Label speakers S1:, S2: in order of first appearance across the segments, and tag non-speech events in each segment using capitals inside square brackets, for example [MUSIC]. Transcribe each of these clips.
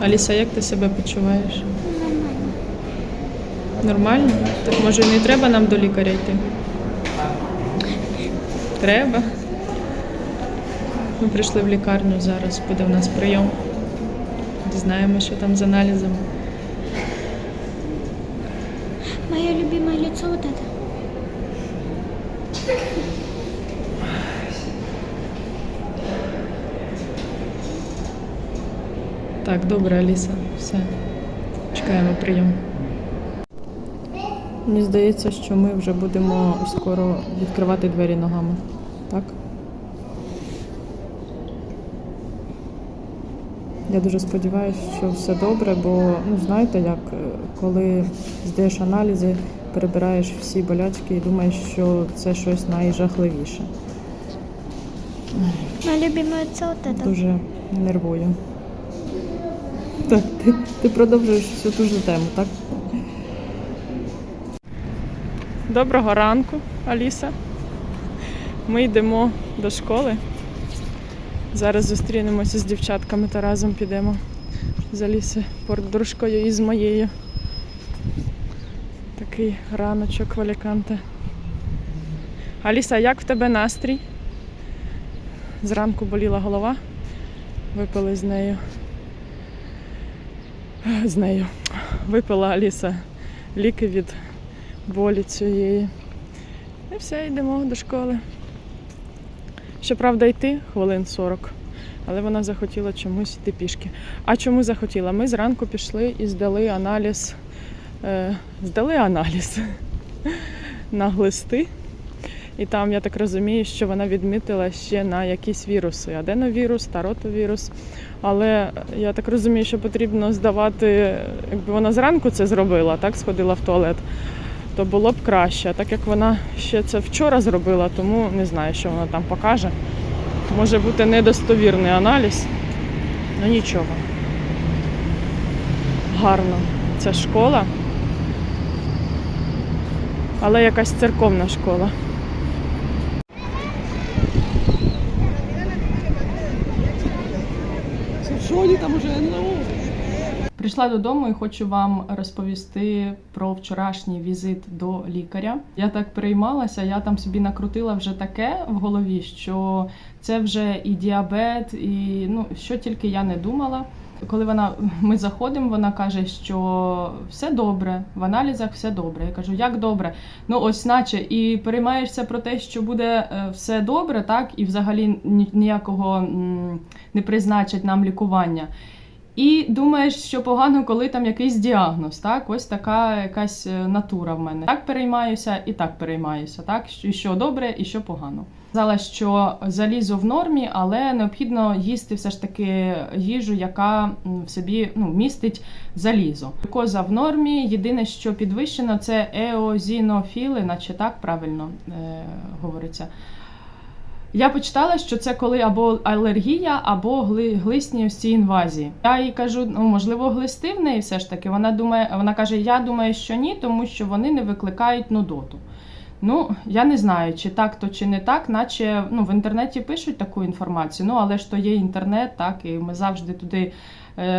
S1: Аліса, як ти себе почуваєш?
S2: Нормально.
S1: Нормально? Так може не треба нам до лікаря йти? Треба. Ми прийшли в лікарню зараз, буде в нас прийом. Дізнаємося, що там з аналізами.
S2: Мое любимое лицо вот это.
S1: Так, добре, Аліса, все. Чекаємо прийом. Мені здається, що ми вже будемо скоро відкривати двері ногами. Так? Я дуже сподіваюся, що все добре, бо ну знаєте, як е, коли здаєш аналізи, перебираєш всі болячки і думаєш, що це щось найжахливіше.
S2: Мое любимое лицо вот это.
S1: Дуже нервую. Так, ти, ти продовжуєш всю ту ж тему, так? Доброго ранку, Аліса. Ми йдемо до школи. Зараз зустрінемося з дівчатками та разом підемо з Аліси подружкою і з моєю. Такий раночок в Аліканте. Аліса, як в тебе настрій? Зранку боліла голова. Випили з нею. З нею. Випила Аліса ліки від болі цієї. І все, йдемо до школи. Щоправда, йти хвилин 40, але вона захотіла чомусь йти пішки. А чому захотіла? Ми зранку пішли і здали аналіз. Е, здали аналіз [LAUGHS] на глисти. І там, я так розумію, що вона відмітила ще на якісь віруси: аденовірус та ротовірус. Але я так розумію, що потрібно здавати, якби вона зранку це зробила, так сходила в туалет, то було б краще. Так як вона ще це вчора зробила, тому не знаю, що вона там покаже. Може бути недостовірний аналіз. Ну нічого. Гарно. Це школа. Але якась церковна школа.
S3: Що вони там уже ну,
S1: Прийшла додому і хочу вам розповісти про вчорашній візит до лікаря. Я так переймалася, я там собі накрутила вже таке в голові, що це вже і діабет, і ну що тільки я не думала. Коли вона ми заходимо, вона каже, що все добре, в аналізах все добре. Я кажу, як добре? Ну ось, наче, і переймаєшся про те, що буде е, все добре, так і взагалі ніякого не призначать нам лікування. І думаєш, що погано, коли там якийсь діагноз, так? Ось така якась е, натура в мене. Так переймаюся і так переймаюся, так? І що добре, і що погано. Сказала, що залізо в нормі, але необхідно їсти все ж таки їжу, яка в собі ну, містить залізо. Глюкоза в нормі. Єдине, що підвищено, це еозінофіли, наче так правильно е, говориться. Я почитала, що це коли або алергія, або гли, глисні ось ці інвазії. Я їй кажу, ну можливо, глисти в неї все ж таки. Вона думає, вона каже: Я думаю, що ні, тому що вони не викликають нудоту. Ну, я не знаю, чи так то чи не так, наче ну, в інтернеті пишуть таку інформацію. Ну, але ж то є інтернет, так, і ми завжди туди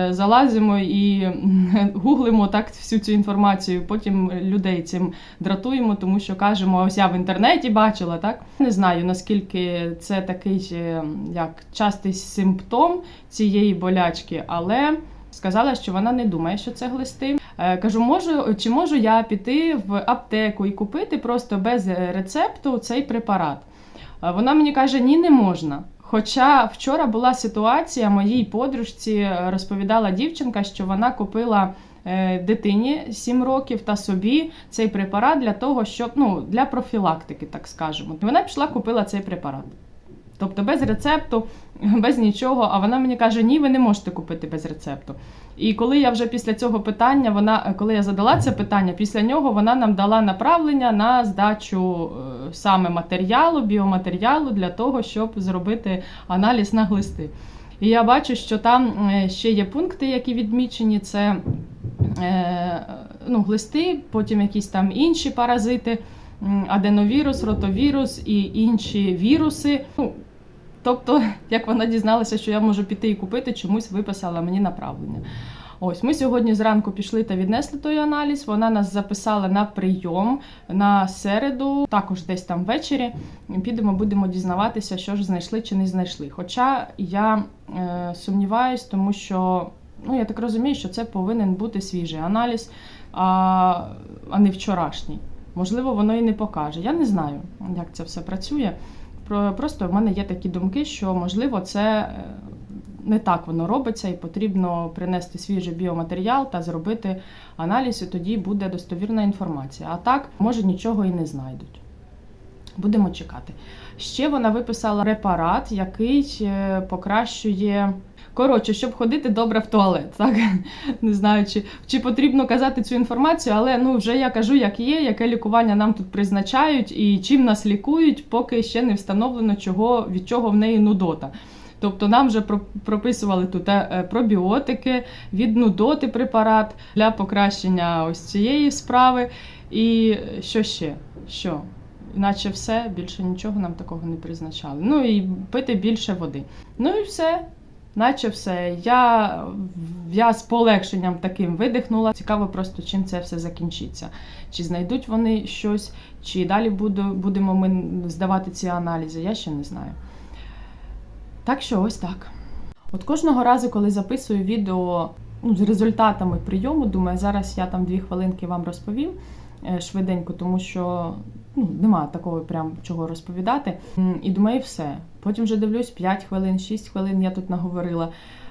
S1: залазимо і [LAUGHS] гуглимо так всю цю інформацію. Потім людей цим дратуємо, тому що кажемо, ось я в інтернеті бачила, так? Не знаю, наскільки це такий е, як частий симптом цієї болячки, але сказала, що вона не думає, що це глисти. Е, Кажу, можу, чи можу я піти в аптеку і купити просто без рецепту цей препарат? Е, Вона мені каже, ні, не можна. Хоча вчора була ситуація, моїй подружці розповідала дівчинка, що вона купила е, дитині 7 років та собі цей препарат для того, щоб ну для профілактики, так скажемо. Вона пішла купила цей препарат. Тобто без рецепту, [LAUGHS] без нічого. А вона мені каже: ні, ви не можете купити без рецепту. І коли я вже після цього питання, вона коли я задала це питання, після нього вона нам дала направлення на здачу е, саме матеріалу, біоматеріалу для того, щоб зробити аналіз на глисти. І я бачу, що там е, ще є пункти, які відмічені: це е, ну, глисти, потім якісь там інші паразити, аденовірус, ротовірус і інші віруси. Ну, Тобто, як вона дізналася, що я можу піти і купити, чомусь виписала мені направлення. Ось ми сьогодні зранку пішли та віднесли той аналіз. Вона нас записала на прийом на середу, також десь там ввечері. Підемо, будемо дізнаватися, що ж знайшли чи не знайшли. Хоча я е, сумніваюсь, тому що ну я так розумію, що це повинен бути свіжий аналіз, а, а не вчорашній. Можливо, воно і не покаже. Я не знаю, як це все працює. Про- Просто в мене є такі думки, що можливо це е, не так воно робиться, і потрібно принести свіжий біоматеріал та зробити аналіз, і тоді буде достовірна інформація. А так, може, нічого і не знайдуть. Будемо чекати. Ще вона виписала препарат, який е, покращує. Коротше, щоб ходити добре в туалет, так [LAUGHS] не знаю, чи, чи потрібно казати цю інформацію, але ну вже я кажу, як є, яке лікування нам тут призначають і чим нас лікують, поки ще не встановлено, чого від чого в неї нудота. Тобто нам вже про- прописували тут е, е, пробіотики, від нудоти препарат для покращення ось цієї справи. І що ще? Що? Іначе все, більше нічого нам такого не призначали. Ну і пити більше води. Ну і все. Наче все. Я, я з полегшенням таким видихнула. Цікаво просто, чим це все закінчиться. Чи знайдуть вони щось, чи далі буду, будемо ми здавати ці аналізи, я ще не знаю. Так що ось так. От кожного разу, коли записую відео ну, з результатами прийому, думаю, зараз я там дві хвилинки вам розповім е, швиденько, тому що ну, немає такого прям чого розповідати. І думаю, все. Потім вже дивлюсь 5 хвилин, 6 хвилин я тут наговорила.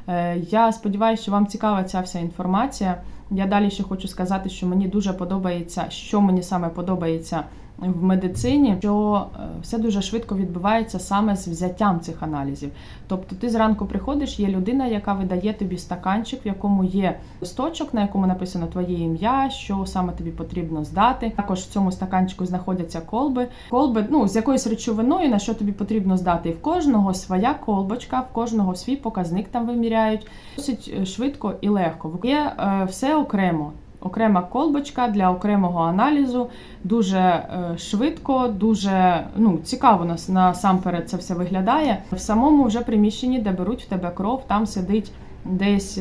S1: Е, Я сподіваюся, що вам цікава ця вся інформація. Я далі ще хочу сказати, що мені дуже подобається, що мені саме подобається в медицині, що е, все дуже швидко відбувається саме з взяттям цих аналізів. Тобто, ти зранку приходиш, є людина, яка видає тобі стаканчик, в якому є листочок, на якому написано твоє ім'я, що саме тобі потрібно здати. Також в цьому стаканчику знаходяться колби. Колби ну з якоюсь речовиною, на що тобі потрібно здати. І в кожного своя колбочка, в кожного свій показник там виміряють. Досить е, швидко і легко. Є е, все окремо. Окрема колбочка для окремого аналізу дуже е, швидко, дуже ну, цікаво нас насамперед це все виглядає. В самому вже приміщенні, де беруть в тебе кров, там сидить десь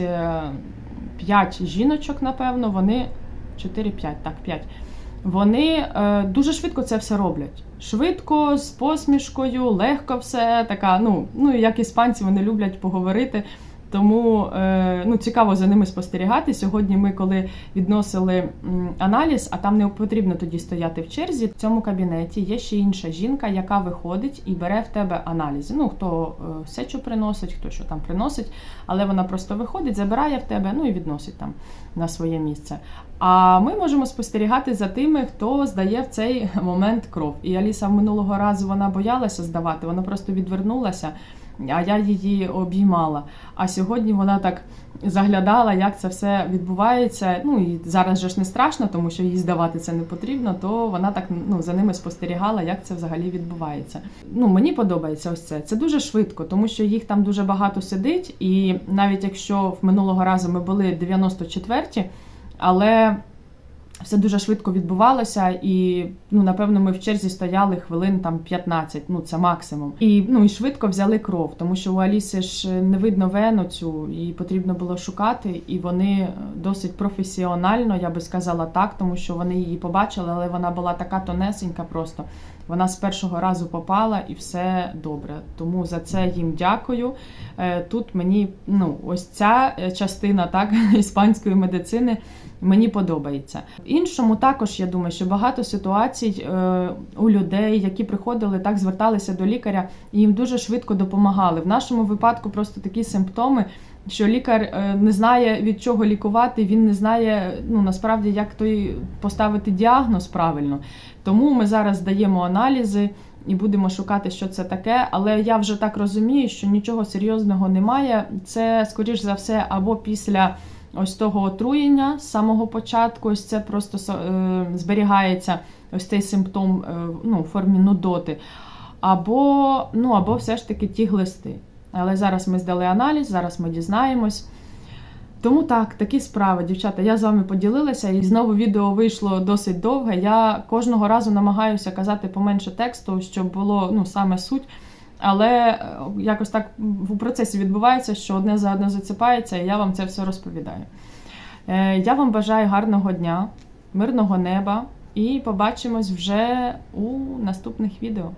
S1: 5 жіночок, напевно, вони 4-5, так, 5. Вони е, дуже швидко це все роблять. Швидко, з посмішкою, легко все така. Ну, ну як іспанці, вони люблять поговорити. Тому е, ну, цікаво за ними спостерігати. Сьогодні ми, коли відносили аналіз, а там не потрібно тоді стояти в черзі. В цьому кабінеті є ще інша жінка, яка виходить і бере в тебе аналізи. Ну, хто е, сечу приносить, хто що там приносить, але вона просто виходить, забирає в тебе, ну і відносить там на своє місце. А ми можемо спостерігати за тими, хто здає в цей [LAUGHS] момент кров. І Аліса минулого разу вона боялася здавати, вона просто відвернулася. А я її обіймала. А сьогодні вона так заглядала, як це все відбувається. Ну і зараз же ж не страшно, тому що їй здавати це не потрібно. То вона так ну за ними спостерігала, як це взагалі відбувається. Ну мені подобається ось це. Це дуже швидко, тому що їх там дуже багато сидить. І навіть якщо в минулого разу ми були 94-ті, але все дуже швидко відбувалося, і ну напевно ми в черзі стояли хвилин там 15, ну це максимум. І ну і швидко взяли кров, тому що у Аліси ж не видно вену цю, і потрібно було шукати. І вони досить професіонально, я би сказала так, тому що вони її побачили, але вона була така тонесенька просто. Вона з першого разу попала і все добре. Тому за це їм дякую. Е, Тут мені ну ось ця е, частина так [LAUGHS] іспанської медицини. Мені подобається. Іншому також я думаю, що багато ситуацій е, у людей, які приходили, так зверталися до лікаря, і їм дуже швидко допомагали. В нашому випадку просто такі симптоми, що лікар е, не знає від чого лікувати, він не знає ну насправді, як той поставити діагноз правильно. Тому ми зараз даємо аналізи. І будемо шукати, що це таке, але я вже так розумію, що нічого серйозного немає. Це, скоріш за все, або після ось того отруєння з самого початку, ось це просто е, зберігається ось цей симптом е, ну, в формі нудоти. Або, ну, або все ж таки ті глисти. Але зараз ми здали аналіз, зараз ми дізнаємось. Тому так, такі справи, дівчата. Я з вами поділилася, і знову відео вийшло досить довге. Я кожного разу намагаюся казати поменше тексту, щоб було ну, саме суть. Але е, якось так в процесі відбувається, що одне за одне заціпається, і я вам це все розповідаю. Е, Я вам бажаю гарного дня, мирного неба і побачимось вже у наступних відео.